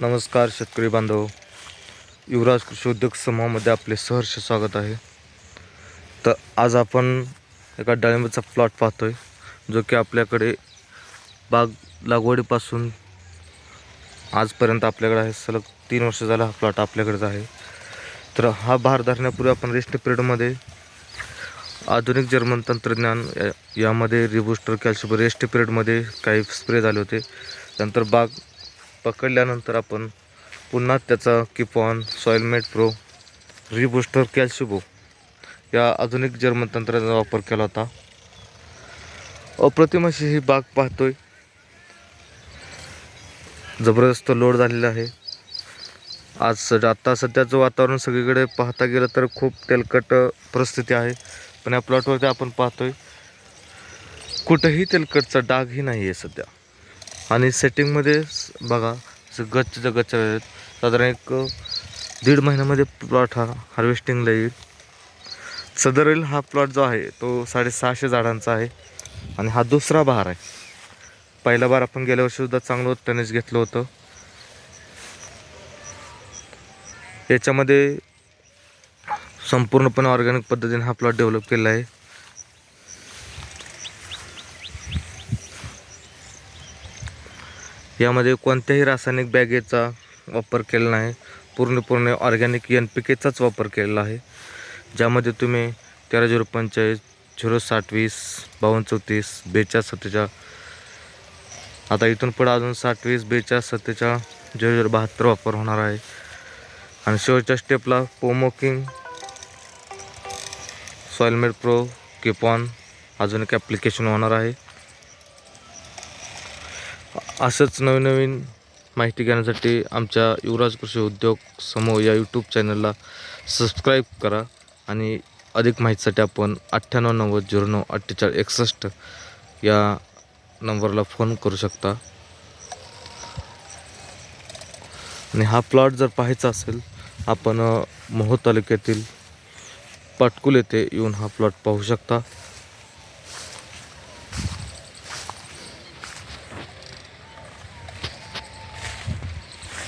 नमस्कार शेतकरी बांधव. युवराज कृषी उद्योग समूहामध्ये आपले सहर्ष स्वागत आहे. तर आज आपण एका डाळिंबाचा प्लॉट पाहतोय जो की आपल्याकडे बाग लागवडीपासून आजपर्यंत आपल्याकडे आहे. सलग तीन वर्ष झाला हा प्लॉट आपल्याकडेच आहे. तर हा भार धरण्यापूर्वी आपण रेस्ट पिरियडमध्ये आधुनिक जर्मन तंत्रज्ञान या- यामध्ये रिबुस्टर कॅल्शियम रेस्ट पिरियडमध्ये काही स्प्रे झाले होते. नंतर बाग पकडल्यानंतर आपण पुन्हा त्याचा किपॉन सॉइलमेट प्रो रिबुस्टर कॅल्शिबो या आधुनिक जर्मन तंत्राचा वापर केला होता. अप्रतिम अशी ही बाग पाहतोय. जबरदस्त लोड झालेला आहे. आज सड आत्ता सध्याचं वातावरण सगळीकडे पाहता गेलं तर खूप तेलकट परिस्थिती आहे. पण या प्लॉटवरती आपण पाहतोय कुठंही तेलकटचा डागही नाही आहे सध्या. आणि सेटिंगमध्ये बघा असं गच्च आहेत. साधारण एक दीड महिन्यामध्ये प्लॉट हा हार्वेस्टिंगला येईल. सदरील हा प्लॉट जो आहे तो साडेसहाशे झाडांचा आहे. आणि हा दुसरा बहार आहे. पहिला बार आपण गेल्या वर्षीसुद्धा चांगलं टनेज घेतलं होतं. याच्यामध्ये संपूर्णपणे ऑर्गॅनिक पद्धतीने हा प्लॉट डेव्हलप केला आहे. यामध्ये कोणत्याही रासायनिक बॅगेचा वापर केला नाही. पूर्णपूर्ण ऑर्गॅनिक एन पी केचाच वापर केलेला आहे. ज्यामध्ये तुम्ही तेरा झिरो पंचेचाळीस झिरो साठ वीस बावन्न चौतीस बेचाळीस सत्तेचाळ आता इथून पुढे अजून साठ वीस बेचाळीस सत्तेचाळ झिरो झिरो बहात्तर वापर होणार आहे. आणि शेवटच्या स्टेपला पोमोकिंग सॉइलमेट प्रो किपॉन अजून एक ॲप्लिकेशन होणार आहे. असंच नवीन नवीन माहिती घेण्यासाठी आमच्या युवराज कृषी उद्योग समूह या यूट्यूब चॅनलला सबस्क्राईब करा आणि अधिक माहितीसाठी आपण अठ्ठ्याण्णव नव्वद झिरो नऊ अठ्ठेचाळीस एकसष्ट या नंबरला फोन करू शकता. आणि हा प्लॉट जर पाहायचा असेल आपण मोहो तालुक्यातील पाटकुल येथे येऊन हा प्लॉट पाहू शकता.